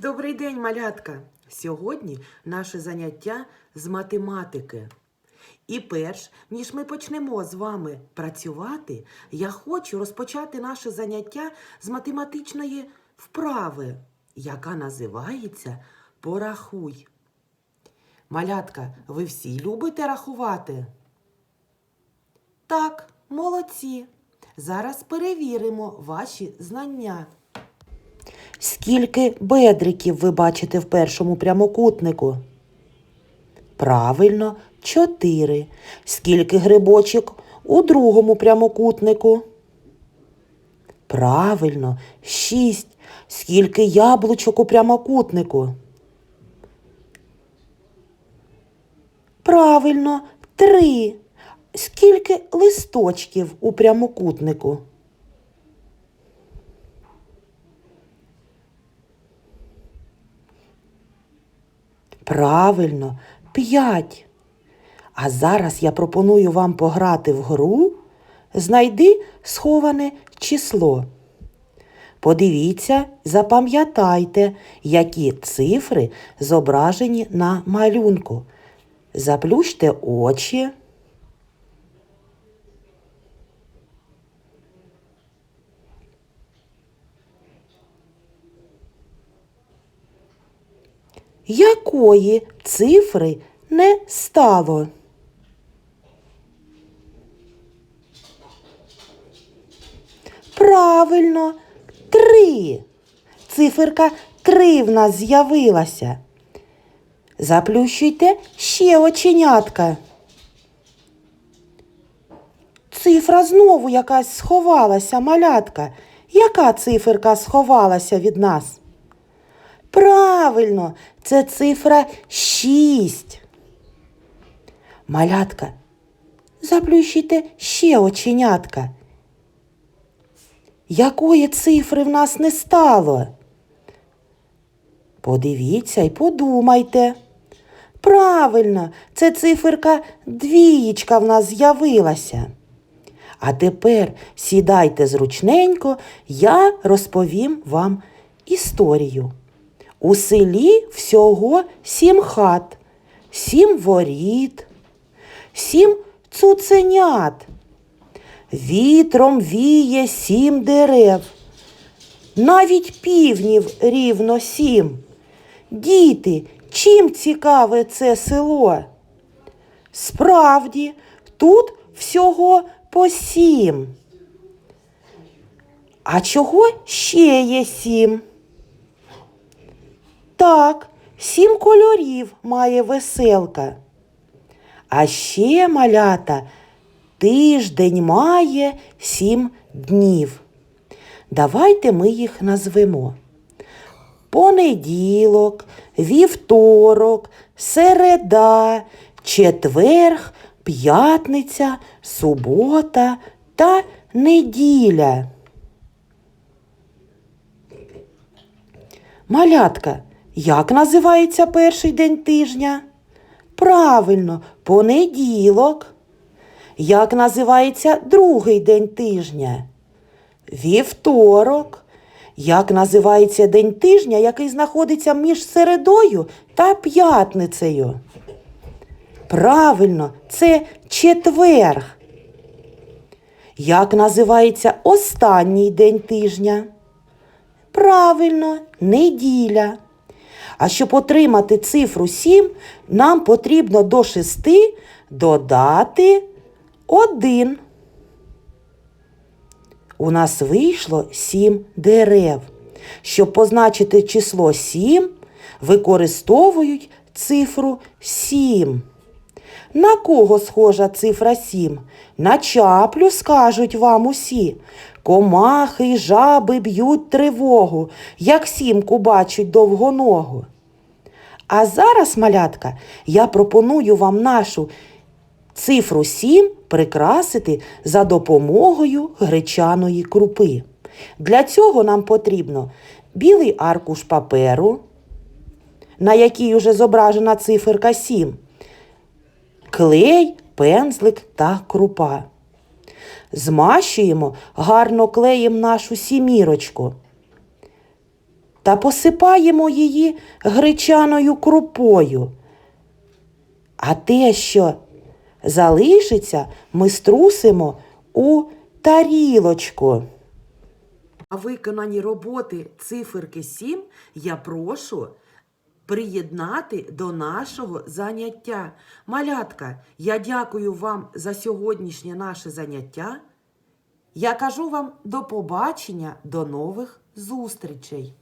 Добрий день, малятка! Сьогодні наше заняття з математики. І перш ніж ми почнемо з вами працювати, я хочу розпочати наше заняття з математичної вправи, яка називається Порахуй. Малятка, ви всі любите рахувати? Так, молодці. Зараз перевіримо ваші знання. Скільки бедриків ви бачите в першому прямокутнику? Правильно, чотири. Скільки грибочок у другому прямокутнику? Правильно, шість. Скільки яблучок у прямокутнику? Правильно, три. Скільки листочків у прямокутнику? Правильно, п'ять. А зараз я пропоную вам пограти в гру. Знайди сховане число. Подивіться, запам'ятайте, які цифри зображені на малюнку. Заплющте очі. Якої цифри не стало? Правильно, три. Циферка три в нас з'явилася. Заплющуйте ще оченятка. Цифра знову якась сховалася, малятка. Яка циферка сховалася від нас? Правильно, це цифра шість. Малятка, заплющуйте ще оченятка. Якої цифри в нас не стало? Подивіться і подумайте. Правильно, це циферка двієчка в нас з'явилася. А тепер сідайте зручненько, я розповім вам історію. У селі всього сім хат, сім воріт, сім цуценят. Вітром віє сім дерев, навіть півнів рівно сім. Діти, чим цікаве це село? Справді, тут всього по сім. А чого ще є сім? Так, сім кольорів має веселка. А ще малята тиждень має сім днів. Давайте ми їх назвемо. Понеділок, вівторок, середа, четверг, п'ятниця, субота та неділя. Малятка, як називається перший день тижня? Правильно, понеділок. Як називається другий день тижня? Вівторок. Як називається день тижня, який знаходиться між середою та п'ятницею? Правильно, це четверг. Як називається останній день тижня? Правильно, неділя. А щоб отримати цифру 7, нам потрібно до 6 додати 1. У нас вийшло 7 дерев. Щоб позначити число 7, використовують цифру 7. На кого схожа цифра 7? На чаплю, скажуть вам усі. Комахи й жаби б'ють тривогу, як сімку бачать довгоногу. А зараз, малятка, я пропоную вам нашу цифру 7 прикрасити за допомогою гречаної крупи. Для цього нам потрібно білий аркуш паперу, на якій уже зображена циферка 7, клей, пензлик та крупа. Змащуємо гарно клеєм нашу сімірочку. та посипаємо її гречаною крупою. А те, що залишиться, ми струсимо у тарілочку. А виконані роботи циферки 7 я прошу приєднати до нашого заняття. Малятка, я дякую вам за сьогоднішнє наше заняття. Я кажу вам до побачення, до нових зустрічей.